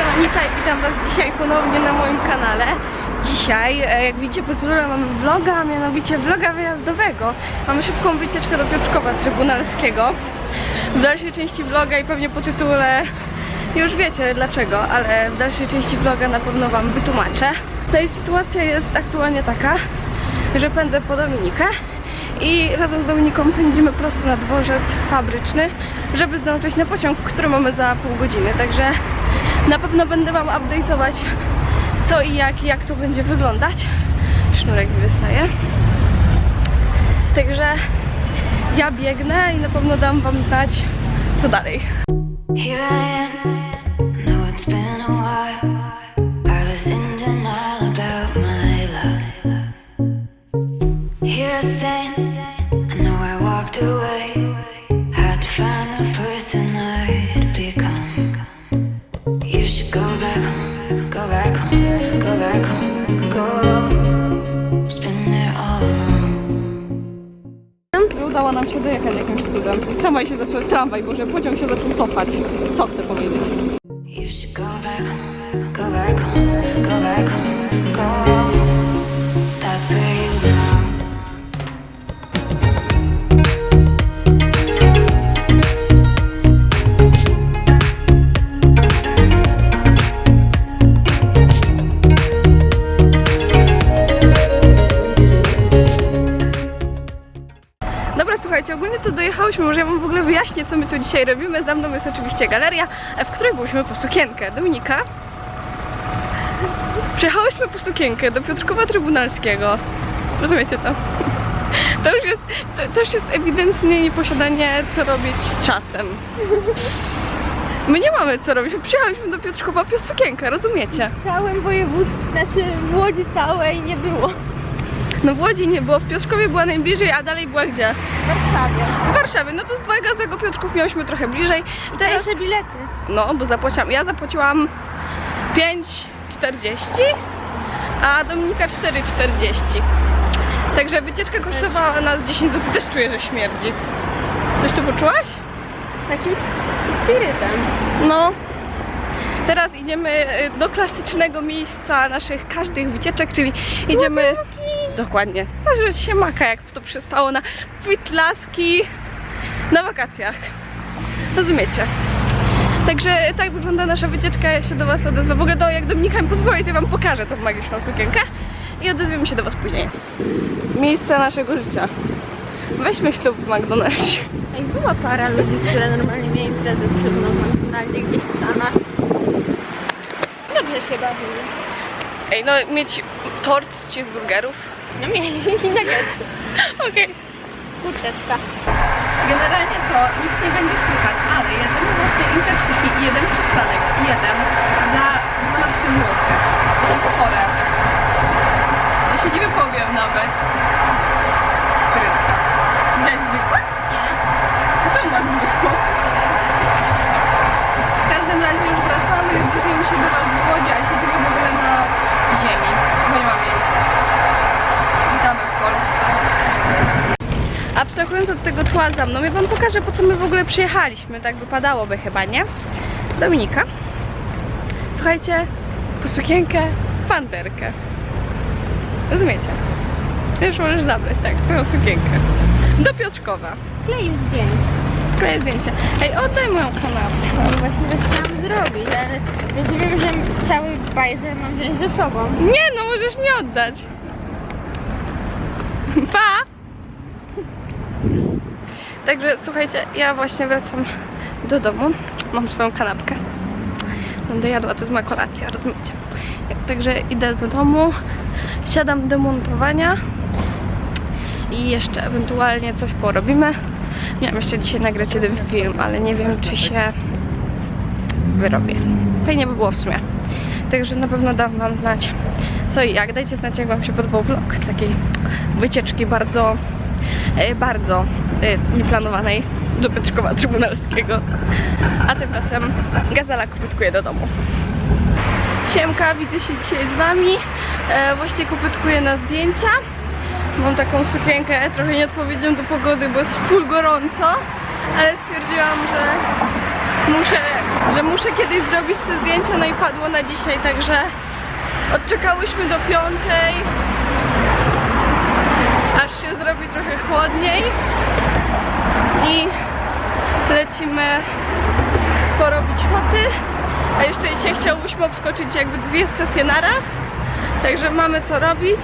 jestem Anita i witam Was dzisiaj ponownie na moim kanale. Dzisiaj, e, jak widzicie po tytule mamy vloga, a mianowicie vloga wyjazdowego. Mamy szybką wycieczkę do Piotrkowa Trybunalskiego. W dalszej części vloga i pewnie po tytule już wiecie dlaczego, ale w dalszej części vloga na pewno Wam wytłumaczę. No i sytuacja jest aktualnie taka, że pędzę po Dominikę i razem z Dominiką pędzimy prosto na dworzec fabryczny, żeby zdążyć na pociąg, który mamy za pół godziny. Także na pewno będę Wam update'ować co i jak, i jak to będzie wyglądać. Sznurek wystaje. Także ja biegnę i na pewno dam Wam znać co dalej. Here I. Know. I I. I I walked away. Had to find the person I'd Udało nam się dojechać jakimś cudem. Tramwaj się zaczął, tramwaj, boże, pociąg się zaczął cofać. To chcę powiedzieć. Słuchajcie, ogólnie to dojechałyśmy, może ja wam w ogóle wyjaśnię, co my tu dzisiaj robimy. Za mną jest oczywiście galeria, w której byliśmy po sukienkę. Dominika? Przyjechałyśmy po sukienkę do Piotrkowa Trybunalskiego. Rozumiecie to? To już jest, to, to już jest ewidentnie nieposiadanie co robić z czasem. My nie mamy co robić, przyjechałyśmy do Piotrkowa po sukienkę, rozumiecie? W całym województwie, znaczy w Łodzi całej nie było. No w Łodzi nie było, w Piotrkowie była najbliżej, a dalej była gdzie? W Warszawie. W Warszawie, no to z dwojga z tego Piotrków miałyśmy trochę bliżej. Teraz, Tańsze bilety. no bo zapłaciłam, ja zapłaciłam 5,40, a Dominika 4,40. Także wycieczka kosztowała nas 10 zł, też czuję, że śmierdzi. Coś tu poczułaś? Takim spirytem. No. Teraz idziemy y, do klasycznego miejsca naszych każdych wycieczek, czyli idziemy... Dokładnie. Narzeć się maka, jak to przystało na Witlaski na wakacjach. Rozumiecie? Także tak wygląda nasza wycieczka, ja się do Was odezwę. W ogóle do, jak Dominika mi pozwoli, to ja Wam pokażę tą magiczną sukienkę i odezwiemy się do Was później. Miejsce naszego życia. Weźmy ślub w McDonaldzie. Ej, była para ludzi, które normalnie mieli imprezę ślubną w McDonaldzie gdzieś w Stanach. Dobrze się bawili. Ej, no mieć tort z cheeseburgerów. No mieli i nuggetsy. Okej. Kurczeczka. Generalnie to nic nie będzie słychać, ale jedziemy właśnie Intercity i jeden przystanek, jeden za 12 zł. To jest chore. Ja się nie wypowiem nawet. Widziałeś zwykłe? Nie. A czemu masz zwykłą? W każdym razie już wracamy i odezwiemy się do Was z Łodzi, a siedzimy w ogóle na ziemi, bo nie ma miejsc. Witamy w Polsce. Abstrahując od tego tła za mną, ja wam pokażę po co my w ogóle przyjechaliśmy. Tak wypadałoby chyba, nie? Dominika. Słuchajcie, po sukienkę, panterkę. Rozumiecie? Już możesz zabrać, tak, twoją sukienkę. Do Piotrkowa. Klej zdjęć. Kleję zdjęcie. Ej, oddaj moją kanapkę. No właśnie to chciałam zrobić, ale rozumiem, że cały bajzel mam wziąć ze sobą. Nie no, możesz mi oddać. Pa! Także słuchajcie, ja właśnie wracam do domu. Mam swoją kanapkę. Będę jadła, to jest moja kolacja, rozumiecie? Także idę do domu, siadam do montowania i jeszcze ewentualnie coś porobimy. Miałam jeszcze dzisiaj nagrać jeden film, ale nie wiem czy się wyrobię. Fajnie by było w sumie. Także na pewno dam wam znać co i jak. Dajcie znać jak wam się podobał vlog takiej wycieczki bardzo, bardzo e, nieplanowanej do Piotrkowa Trybunalskiego. A tymczasem Gazela kopytkuje do domu. Siemka, widzę się dzisiaj z wami. E, właśnie kopytkuję na zdjęcia. Mam taką sukienkę trochę nieodpowiednią do pogody, bo jest full gorąco, ale stwierdziłam, że muszę, że muszę kiedyś zrobić te zdjęcia, no i padło na dzisiaj, także odczekałyśmy do piątej, aż się zrobi trochę chłodniej i lecimy porobić foty, a jeszcze dzisiaj chciałbyśmy obskoczyć jakby dwie sesje naraz, także mamy co robić,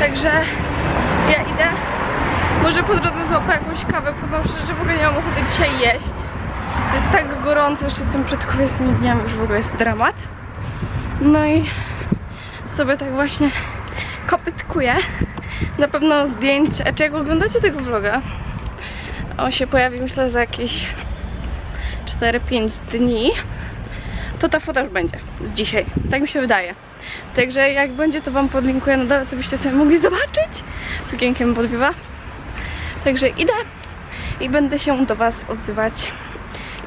także ja idę, może po drodze złapę jakąś kawę, powiem szczerze, że w ogóle nie mam ochoty dzisiaj jeść, jest tak gorąco, jeszcze jestem przed kobiecnymi dniami, już w ogóle jest dramat, no i sobie tak właśnie kopytkuję, na pewno zdjęć, a czy jak oglądacie tego vloga, on się pojawi myślę za jakieś 4-5 dni, to ta fota już będzie z dzisiaj. Tak mi się wydaje. Także jak będzie, to Wam podlinkuję na dole, co byście sobie mogli zobaczyć. Sukienkiem podwiewa. Także idę i będę się do Was odzywać,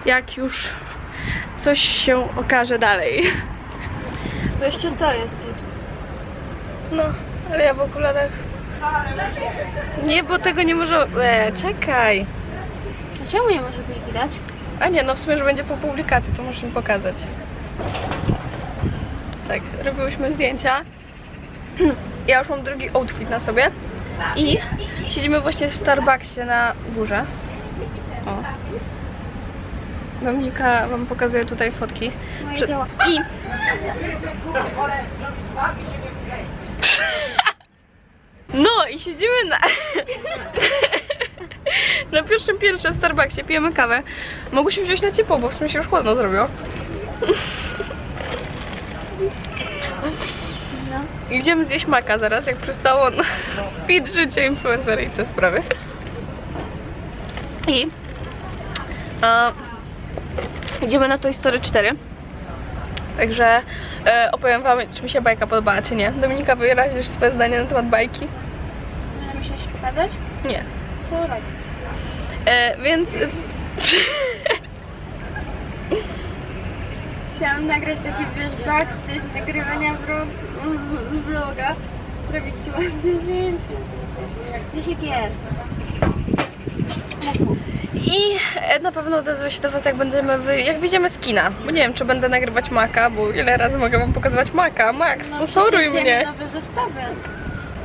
jak już coś się okaże dalej. Jeszcze to jest tu. No, ale ja w okularach... Nie, bo tego nie może... E, czekaj. Czemu nie może być widać? A nie, no w sumie, że będzie po publikacji, to muszę mi pokazać. Tak, robiłyśmy zdjęcia. Ja już mam drugi outfit na sobie. I siedzimy właśnie w Starbucksie na górze. O. Dominika wam pokazuje tutaj fotki. Dzieła. I... No i siedzimy na... na pierwszym piętrze w Starbucksie, pijemy kawę. Mogłyśmy wziąć na ciepło, bo w sumie się już chłodno zrobiło. No. Idziemy zjeść maka zaraz, jak przystało na fit życie influencery i te sprawy. I a, idziemy na Toy Story 4. Także e, opowiem wam, czy mi się bajka podobała, czy nie. Dominika, wyrazisz swoje zdanie na temat bajki? Możemy się pokazać? Nie. To tak. E, więc... Z... Chciałam nagrać taki backstage nagrywania vlog, vloga. Zrobić ładne zdjęcie. Gdzieś jest. I e, na pewno odezwę się do was, jak będziemy wy... jak wyjdziemy z kina. Bo nie wiem, czy będę nagrywać maka, bo ile razy mogę wam pokazywać maka. Max, sponsoruj przecież mnie! nowe zestawy.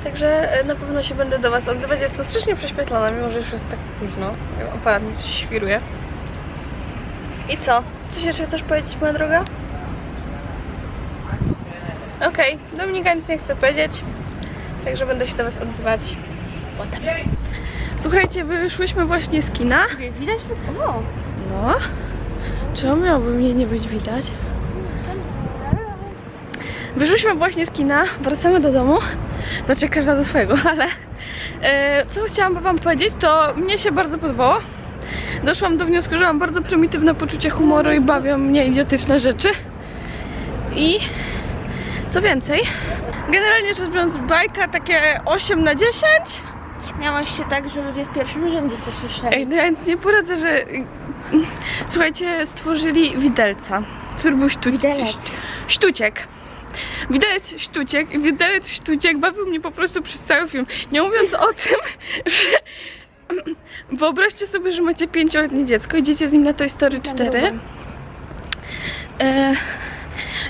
Także e, na pewno się będę do Was odzywać. Jestem strasznie prześwietlona, mimo że już jest tak późno. Aparat mi coś świruje. I co? Coś jeszcze chcesz powiedzieć, moja droga? Okej, Dominika nic nie chce powiedzieć. Także będę się do Was odzywać potem. Słuchajcie, wyszłyśmy właśnie z kina. Widać? O, No. Czemu miałoby mnie nie być widać? Wyszłyśmy właśnie z kina, wracamy do domu. Znaczy każda do swojego, ale e, co chciałam wam powiedzieć, to mnie się bardzo podobało. Doszłam do wniosku, że mam bardzo prymitywne poczucie humoru i bawią mnie idiotyczne rzeczy. I co więcej, generalnie rzecz biorąc, bajka takie 8 na 10. Miałaś się tak, że ludzie w pierwszym rzędzie coś słyszeli. Ej, no ja nic nie poradzę, że słuchajcie, stworzyli widelca, który był sztuciek. Widelec. Sztuciek. Widelec sztuciek i widelec sztuciek bawił mnie po prostu przez cały film. Nie mówiąc o tym, że wyobraźcie sobie, że macie pięcioletnie dziecko, idziecie z nim na Toy Story 4 e,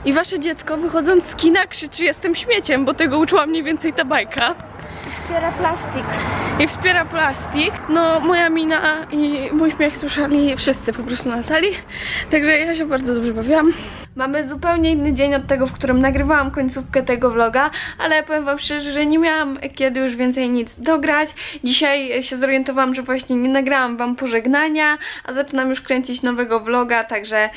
i wasze dziecko wychodząc z kina krzyczy jestem śmieciem, bo tego uczyła mniej więcej ta bajka Wspiera plastik. i wspiera plastik. No, moja mina i mój śmiech słyszeli wszyscy po prostu na sali, także ja się bardzo dobrze bawiłam. Mamy zupełnie inny dzień od tego, w którym nagrywałam końcówkę tego vloga, ale powiem wam szczerze, że nie miałam kiedy już więcej nic dograć. Dzisiaj się zorientowałam, że właśnie nie nagrałam wam pożegnania, a zaczynam już kręcić nowego vloga, także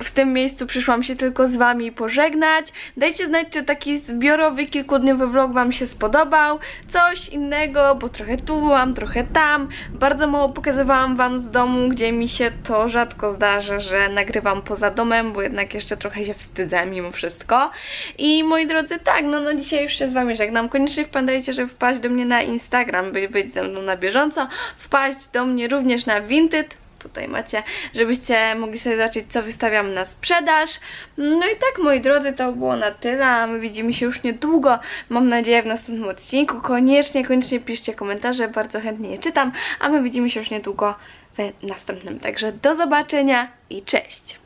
w tym miejscu przyszłam się tylko z Wami pożegnać. Dajcie znać, czy taki zbiorowy, kilkudniowy vlog Wam się spodobał. Coś innego, bo trochę tu byłam, trochę tam. Bardzo mało pokazywałam Wam z domu, gdzie mi się to rzadko zdarza, że nagrywam poza domem, bo jednak jeszcze trochę się wstydzę mimo wszystko. I moi drodzy, tak, no, no dzisiaj już się z Wami żegnam. Koniecznie pamiętajcie, żeby wpaść do mnie na Instagram, by być ze mną na bieżąco. Wpaść do mnie również na Vinted tutaj macie, żebyście mogli sobie zobaczyć, co wystawiam na sprzedaż. No i tak, moi drodzy, to było na tyle, a my widzimy się już niedługo, mam nadzieję, w następnym odcinku. Koniecznie, koniecznie piszcie komentarze, bardzo chętnie je czytam, a my widzimy się już niedługo. w następnym. Także do zobaczenia i cześć!